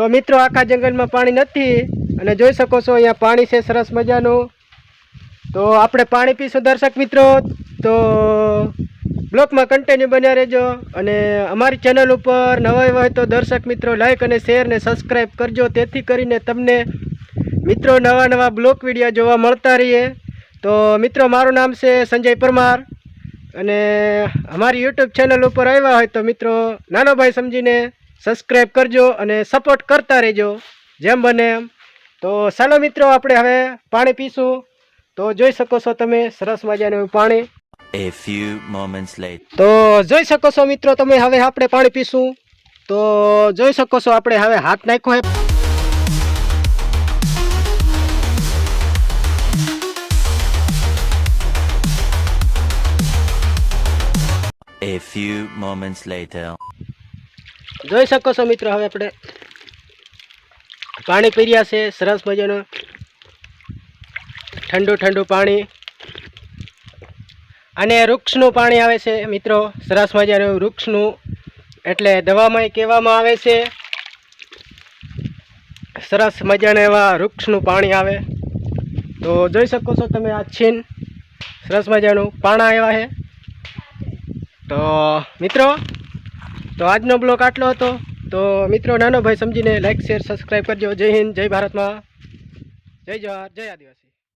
તો મિત્રો, આખા જંગલમાં પાણી નથી અને જોઈ શકો છો, અહીંયા પાણી છે, સરસ મજાનું. તો આપણે પાણી પીશું, દર્શક મિત્રો. તો બ્લોકમાં કન્ટિન્યુ બન્યા રહેજો અને અમારી ચેનલ ઉપર નવા હોય તો દર્શક મિત્રો લાઈક અને શેર ને સબસ્ક્રાઈબ કરજો. તેથી કરીને તમને મિત્રો, નવા નવા બ્લોક વીડિયો જોવા મળતા રહીએ. તો મિત્રો, મારું નામ છે સંજય પરમાર અને અમારી યુટ્યુબ ચેનલ ઉપર આવ્યા હોય તો મિત્રો, નાનો ભાઈ સમજીને સબસ્ક્રાઈબ કરજો અને સપોર્ટ કરતા રહેજો. જેમ બને એમ. તો ચાલો મિત્રો આપણે હવે પાણી પીશું. તો જોઈ શકો છો તમે સરસ મજાનું પાણી. A few moments later. તો જોઈ શકો છો મિત્રો તમે હવે આપણે પાણી પીશું. તો જોઈ શકો છો આપણે હવે હાથ નાખ્યો હે. A few moments later. જોઈ શકો છો મિત્રો, હવે આપણે પાણી પીર્યા છે, સરસ મજાનું. ઠંડુ ઠંડુ પાણી. અને વૃક્ષનું પાણી આવે છે, મિત્રો, સરસ મજાનું વૃક્ષનું. એટલે દવામાં કહેવામાં આવે છે, સરસ મજાના એવા વૃક્ષનું પાણી આવે. તો જોઈ શકો છો તમે આ છીન, સરસ મજાનું પાણા એવા છે. તો મિત્રો તો આજનો બ્લોગ આટલો હતો. તો મિત્રો, નાનો ભાઈ સમજીને લાઇક શેર સબસ્ક્રાઈબ કરજો. જય હિન્દ, જય ભારતમાં. જય જવાહર, જય આદિવાસી.